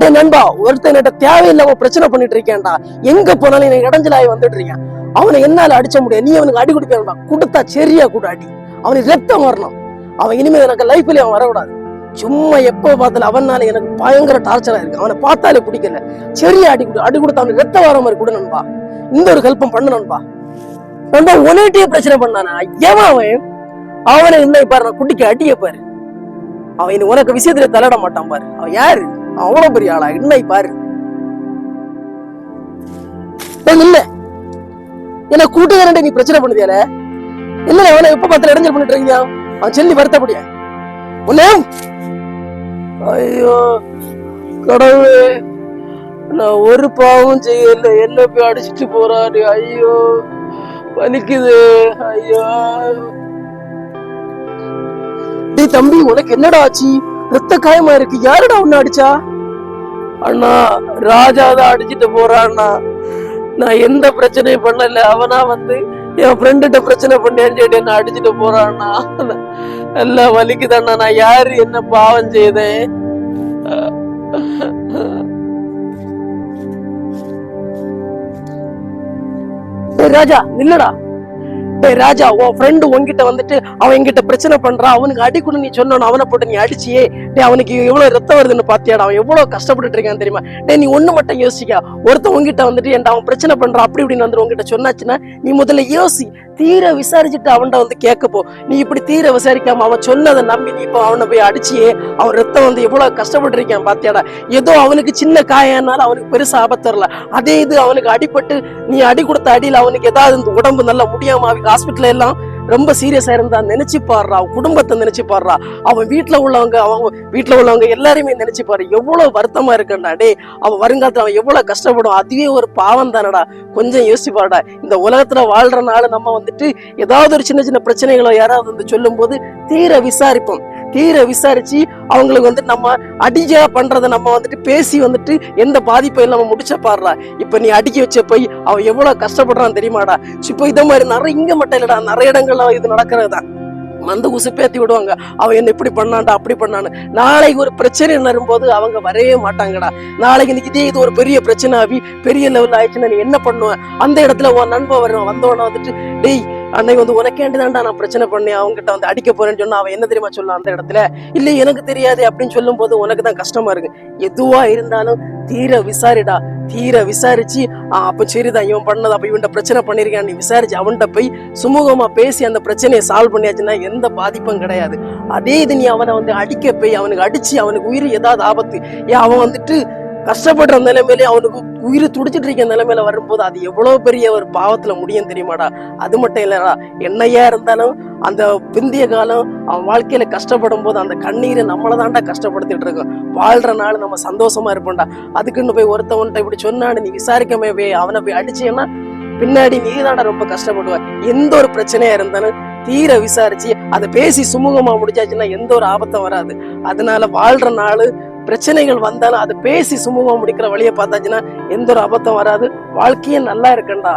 டேய் நண்பா ஒருத்தன் என்கிட்ட தேவையில்லாம பிரச்சனை பண்ணிட்டு இருக்கேன்டா. எங்க போனாலும் எனக்கு இடைஞ்சலாகி வந்துட்டு இருக்கேன் அவனை என்னால அடிச்ச முடியாது. நீ அவனுக்கு அடி கொடுப்பேன்டா கொடுத்தா சரியா கூட அடி. அவனுக்கு ரத்தம் வரணும். அவன் இனிமேல் எனக்கு லைஃப்ல அவன் வரக்கூடாது. சும்மா எப்போ பார்த்தாலும் அவனால எனக்கு பயங்கர டார்ச்சரா இருக்கு. அவனை பார்த்தாலே பிடிக்கல. சரியா அடி கொடு. அடி கொடுத்து அவனுக்கு ரத்தம் வர மாதிரி கொடு நண்பா. இந்த ஒரு ஹெல்ப்பும் பண்ணு நண்பா. நண்பா உன்னிட்டே பிரச்சனை பண்ணானா? ஏவன் அவன்? அவனை இல்லை பாரு நான் குட்டிக்கு அடிய பாரு. அவன் இனி உனக்கு விஷயத்துல தலையிட மாட்டான் பாரு. அவன் யாரு? அவ்வளவு பெரிய ஆளா? இன்னை பாரு. இல்ல என்ன கூட்டுக்காரன் நீ பிரச்சனை பண்ணுதியால இல்ல அவனை எப்ப பார்த்தாலும் இடைஞ்சல் பண்ணிட்டு இருக்கியா? அவன் சொல்லி வருத்தப்படியா? உன்ன ஐயோ கடவுளே. நான் ஒரு பாவம் செய்யல. என்ன போய் அடிச்சிட்டு போறாரு ஐயோ வலிக்குது. ஐயோ. டேய் தம்பி உனக்கு என்னடா ஆச்சு? ரத்த காயமா இருக்கு. யாருடா உன்ன அடிச்சா? அண்ணா ராஜா தான் அடிச்சிட்டு போறான்னா நான் எந்த பிரச்சனையும் பண்ணல. அவனா வந்து என் ஃப்ரெண்டுகிட்ட பிரச்சனை பண்ணியான்னு சொல்லிட்டு என்ன அடிச்சிட்டு போறான்னா எல்லாம் வலிக்குதாண்ணா. நான் யாரு என்ன பாவம் செய்தேன்? ராஜா நில்லடா. டே ராஜா உன் ஃப்ரெண்டு உன்கிட்ட வந்துட்டு அவன் என்கிட்ட பிரச்சனை பண்றான் அவனுக்கு அடிக்கணும் நீ சொன்ன அவனை போட்டு நீ அடிச்சியே. டே அவனுக்கு எவ்வளவு ரத்தம் வருதுன்னு பாத்தியாடா. அவன் எவ்வளவு கஷ்டப்பட்டுட்டு இருக்கான் தெரியுமா? டே நீ ஒண்ணு மட்டும் யோசிக்க. ஒருத்தன் உன்கிட்ட வந்துட்டு என் அவன் பிரச்சனை பண்றான் அப்படி இப்படின்னு வந்து உன்கிட்ட சொன்னாச்சுன்னா நீ முதல்ல யோசி. தீர விசாரிச்சுட்டு அவன்கிட்ட வந்து கேட்கப்போ நீ இப்படி தீர விசாரிக்காம அவன் சொன்னதை நம்பி நீ இப்போ அவனை போய் அடிச்சியே? அவன் ரத்தம் வந்து எவ்வளவு கஷ்டப்பட்டு பார்த்தியாடா பாத்தியாடா? ஏதோ அவனுக்கு சின்ன காயனால அவனுக்கு பெருசா ஆபத்து வரல. அதே இது அவனுக்கு அடிபட்டு நீ அடி கொடுத்த அடியில் அவனுக்கு ஏதாவது இந்த உடம்பு நல்லா முடியாம? ஹாஸ்பிட்டல் எல்லாம் ரொம்ப சீரியஸா இருந்தா நினைச்சு பாடுறா அவன் குடும்பத்தை நினைச்சு பாடுறா. அவன் வீட்டுல உள்ளவங்க அவன் வீட்டுல உள்ளவங்க எல்லாருமே நினைச்சு பாரு. எவ்வளவு வருத்தமா இருக்கண்டா டே அவன் வருங்காலத்துல அவன் எவ்வளவு கஷ்டப்படும் அதுவே ஒரு பாவம் தானடா. கொஞ்சம் யோசிச்சு பாருடா. இந்த உலகத்துல வாழ்றனால நம்ம வந்துட்டு ஏதாவது ஒரு சின்ன சின்ன பிரச்சனைகளை யாராவது வந்து சொல்லும் போது தீர விசாரிப்போம். தீர விசாரிச்சு அவங்களுக்கு வந்து நம்ம அடிஜா பண்றதை நம்ம வந்துட்டு பேசி வந்துட்டு எந்த பாதிப்பும் இல்லாம முடிச்ச பாடுறா. இப்ப நீ அடிக்க வச்ச போய் அவன் எவ்வளவு கஷ்டப்படுறான் தெரியுமாடா. இப்போ இதை மாதிரி நிறைய இங்க மட்டும் இல்லடா. நிறைய இடங்கள்ல இது நடக்கிறது தான் மந்த உசுப்பேத்தி விடுவாங்க. அவன் என்ன இப்படி பண்ணான்டா அப்படி பண்ணான்னு. நாளைக்கு ஒரு பிரச்சனை வரும்போது அவங்க வரவே மாட்டாங்கடா. நாளைக்கு இன்னைக்கு இதே இது ஒரு பெரிய பிரச்சனை ஆகி பெரிய லெவல் ஆயிடுச்சுன்னா நீ என்ன பண்ணுவ? அந்த இடத்துல உன் நண்பன் வருவான் வந்தவன வந்துட்டு டேய் அன்னைக்கு வந்து உனக்கேண்டு தான்டா நான் பிரச்சனை பண்ணி அவங்ககிட்ட வந்து அடிக்க போறேன்னு சொன்னா அவன் என்ன தெரியுமா சொல்லுவான் அந்த இடத்துல? இல்ல எனக்கு தெரியாது அப்படின்னு சொல்லும் போது உனக்கு தான் கஷ்டமா இருக்கு. எதுவா இருந்தாலும் தீர விசாரிடா. தீர விசாரிச்சு அப்ப சரிதான் இவன் பண்ணது அப்ப இவன் பிரச்சனை பண்ணிருக்கான் நீ விசாரிச்சு அவன்கிட்ட போய் சுமூகமா பேசி அந்த பிரச்சனையை சால்வ் பண்ணியாச்சுன்னா எந்த பாதிப்பும் கிடையாது. அதே இது நீ அவனை வந்து அடிக்க போய் அவனுக்கு அடிச்சு அவனுக்கு உயிர் ஏதாவது ஆபத்து ஏன் அவன் வந்துட்டு கஷ்டப்படுற நிலைமையிலே அவனுக்கு உயிர் துடிச்சிட்டு இருக்க நிலைமையில வரும்போது அது எவ்வளவு பெரிய ஒரு பாவத்துல முடியும் தெரியுமாடா? அது மட்டும் இல்லடா. என்னையா இருந்தாலும் அந்த பிந்திய காலம் அவன் வாழ்க்கையில கஷ்டப்படும் போது அந்த கண்ணீரை நம்மளை தான்டா கஷ்டப்படுத்திட்டு இருக்கோம். வாழ்ற நாள் நம்ம சந்தோஷமா இருப்போம்டா. அதுக்குன்னு போய் ஒருத்தவன்ட்ட இப்படி சொன்னான்னு நீ விசாரிக்காம போய் அவனை போய் அடிச்சேன்னா பின்னாடி நீ தாண்டா ரொம்ப கஷ்டப்படுவ. எந்த ஒரு பிரச்சனையா இருந்தாலும் தீர விசாரிச்சு அதை பேசி சுமூகமா முடிச்சாச்சுன்னா எந்த ஒரு ஆபத்தும் வராது. அதனால வாழ்ற நாள் பிரச்சனைகள் வந்தாலும் அதை பேசி சுமூகம் முடிக்கிற வழியை பார்த்தாச்சுன்னா எந்த ஒரு ஆபத்தும் வராது. வாழ்க்கையே நல்லா இருக்கண்டா.